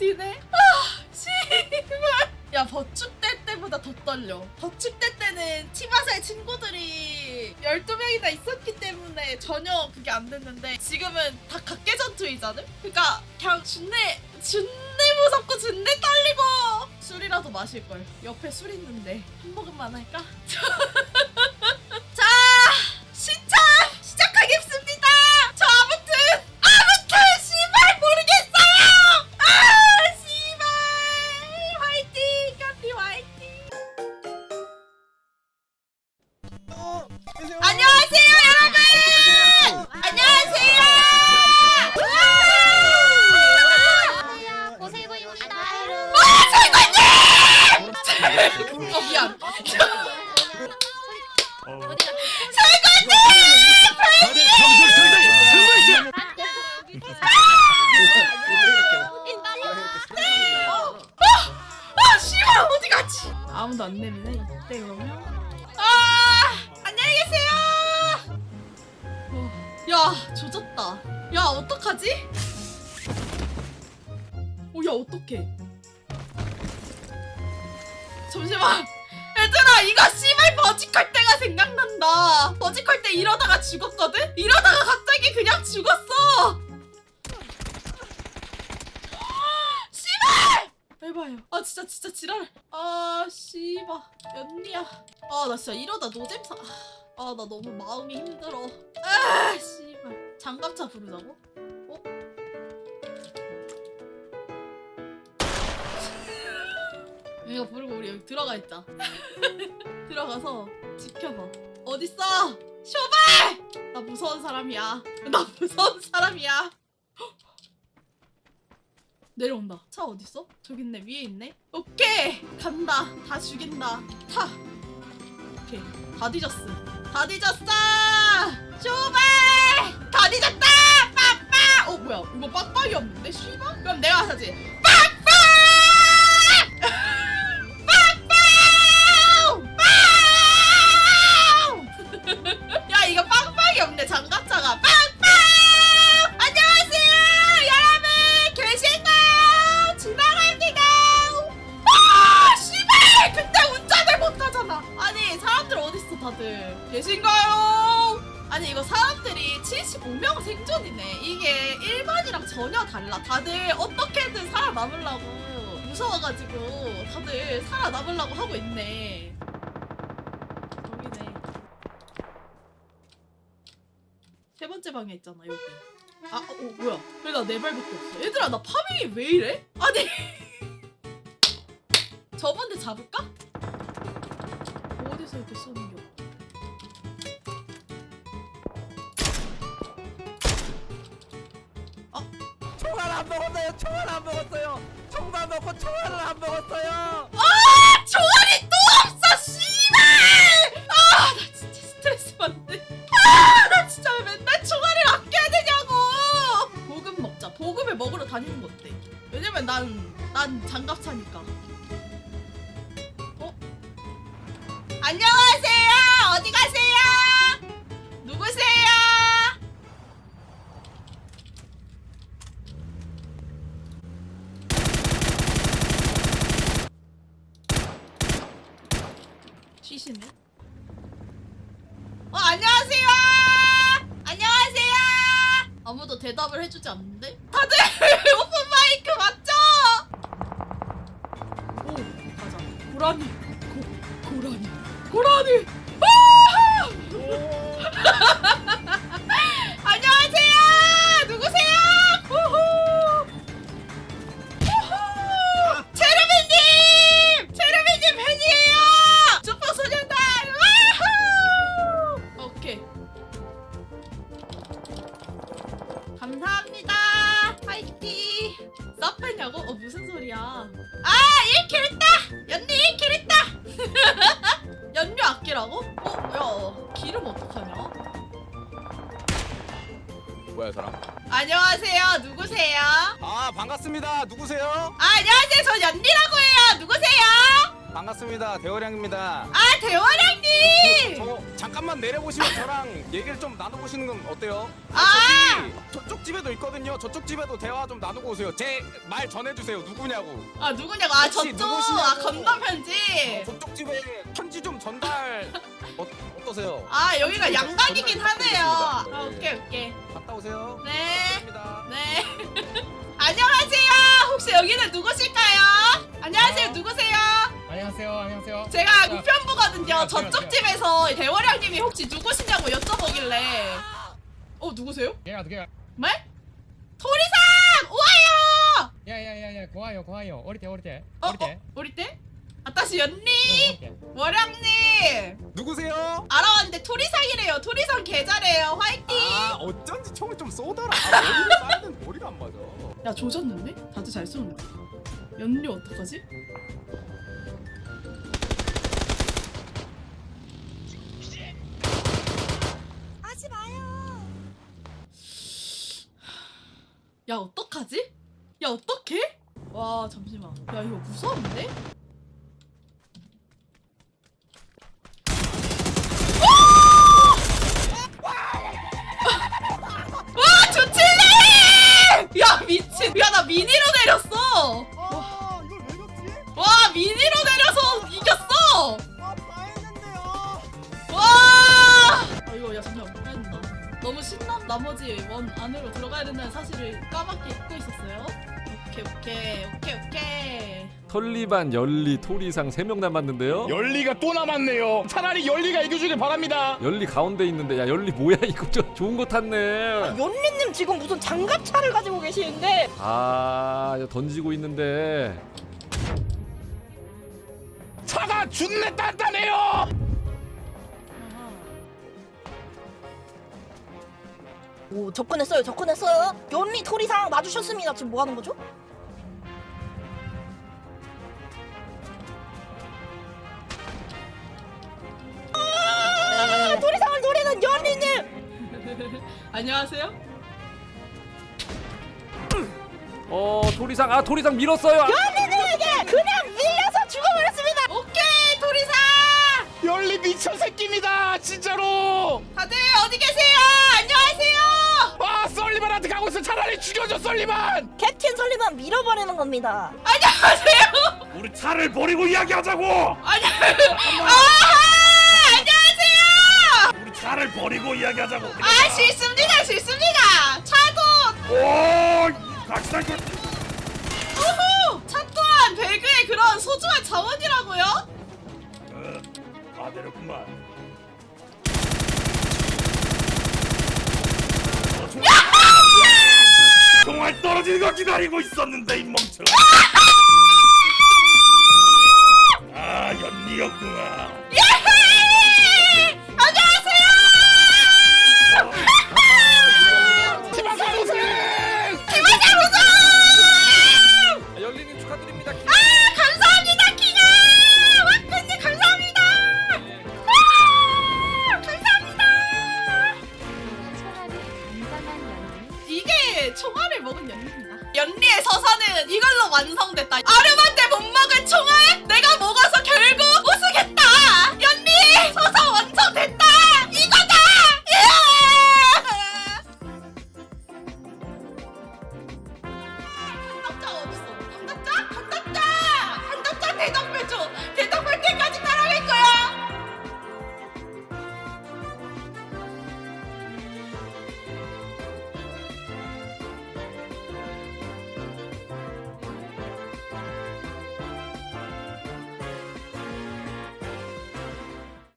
뛰네. 아, 씨발. 야, 버축대 때보다 더 떨려. 버축대 때는 치마사의 친구들이 12명이나 있었기 때문에 전혀 그게 안 됐는데 지금은 다 각계 전투이잖아? 그니까 그냥 준내, 준내 무섭고 준내 떨리고 술이라도 마실걸. 옆에 술 있는데 한 모금만 할까? 미안. 아 씨발 어디 갔지? 아무도 안 내미네 이때 그러면. 아 안녕히 계세요. 어, 야 조졌다. 야 어떡하지? 오야 어떡해? 잠시만. 얘들아 이거 씨발 버직할 때가 생각난다. 버직할 때 이러다가 죽었거든? 이러다가 갑자기 그냥 죽었어. 씨발! 해봐요. 아 진짜 진짜 지랄. 아 씨발 연리야. 아 나 진짜 이러다 노잼사. 아나 너무 마음이 힘들어. 아 씨발. 장갑차 부르자고? 어? 이거 부르고 우리 여기 들어가 있자. 들어가서 지켜봐. 어딨어? 쇼발! 나 무서운 사람이야. 나 무서운 사람이야. 내려온다. 차 어딨어? 저기 있네. 위에 있네. 오케이. 간다. 다 죽인다. 타. 오케이. 다 뒤졌어. 다 뒤졌어. 쇼발! 다 뒤졌다. 빠빠. 어 뭐야? 이거 빡빡이 없는데? 씨발? 그럼 내가 사지. 다들 계신가요? 아니 이거 사람들이 75명 생존이네. 이게 일반이랑 전혀 달라. 다들 어떻게든 살아남으려고 무서워가지고 다들 살아남으려고 하고 있네. 여기네. 세 번째 방에 있잖아 여기. 아 어, 뭐야? 왜 나 네 발밖에 없어. 얘들아 나 파밍이 왜 이래? 아니. 저번에 잡을까? 어디서 이렇게 쏘는 안 먹었어요. 총알 안 먹었어요. 총만 먹고 총알을 안 먹었어요. 아 총알 대답을 해주지 않는데? 다들 오픈 마이크 맞죠? 오 가자. 고라니. 고 고라니. 고라니. 아! 아! 1킬 했다! 연니 1킬 했다! 연료 아끼라고? 어? 야, 기름 어떡하냐? 뭐야 사람? 안녕하세요. 누구세요? 아 반갑습니다. 누구세요? 아, 안녕하세요. 저 연니라고 해요. 누구세요? 반갑습니다. 대호량입니다. 아, 대원장님! 저 잠깐만 내려보시면 저랑 얘기를 좀 나눠보시는 건 어때요? 아! 저쪽 집에도 있거든요. 저쪽 집에도 대화 좀 나누고 오세요. 제 말 전해주세요. 누구냐고. 아 누구냐고 아 혹시 저쪽 누구시냐고. 아 건담 편지 저쪽 집에 편지 좀 전달 어, 어떠세요? 아 여기가 전- 양각이긴 하네요 아 부탁드리겠습니다. 오케이 오케이 갔다 오세요. 네 감사합니다. 네. 안녕하세요. 혹시 여기는 누구실까요? 안녕하세요. 어? 누구세요? 안녕하세요. 안녕하세요. 제가 자, 우편부거든요. 저쪽. 집에서 대월양님이 혹시 누구시냐고 여쭤보길래 어 누구세요? 얘가 어떻게? 네? 토리상 오하요. 야야야야 고아요 고아요. 어릴 때 어릴 때 어, 어릴 때. 어 우리 때? 아따시 어릴 때. 월양님 누구세요? 알아왔는데 토리상이래요. 토리상 계좌래요. 화이팅. 아 어쩐지 총을 좀 쏘더라. 아, 머리를 쐈는데 머리가 안 맞아. 야 조졌는데? 다들 잘 쏘는데. 연님 어떡하지? 하지 마요. 야 어떡하지? 야 어떡해? 와 잠시만 야 이거 무서운데? 야 미친 야나 미니로 내렸어 너무 신난 나머지 원 안으로 들어가야 된다는 사실을 까맣게 잊고 있었어요 오케이 오케이 오케이 오케이 털리반, 열리, 토리상 3명 남았는데요. 열리가 또 남았네요. 차라리 열리가 이겨주길 바랍니다. 열리 가운데 있는데 야 열리 뭐야 이거 저 좋은 거 탔네. 연리님 지금 무슨 장갑차를 가지고 계시는데 아 이거 던지고 있는데 차가 준내 단단해요. 오 접근했어요 접근했어요 연리 토리상 맞으셨습니다 지금 뭐 하는 거죠? 아, 토리상을 노리는 연리님 안녕하세요 어 토리상 아 토리상 밀었어요. 아, 연리님에게 그냥 밀려서 죽어버렸습니다 오케이 도리사 열리 미쳐 새끼입니다. 진짜로. 다들 어디 계세요 안녕하세요 아 썰리반한테 차라리 죽여줘 썰리반. 캡틴 설리만 밀어버리는 겁니다. 안녕하세요. 우리 차를 버리고 이야기하자고. 안녕 아하! 안녕하세요. 우리 차를 버리고 이야기하자고. 아 싫습니다 싫습니다. 차도 오 박사 오호 차 또한 배그의 그런 소중한 자원이라고요? 아 내렸구만. 떨 거 기다리고 있었는데 이 멍청. 아 연리였구나.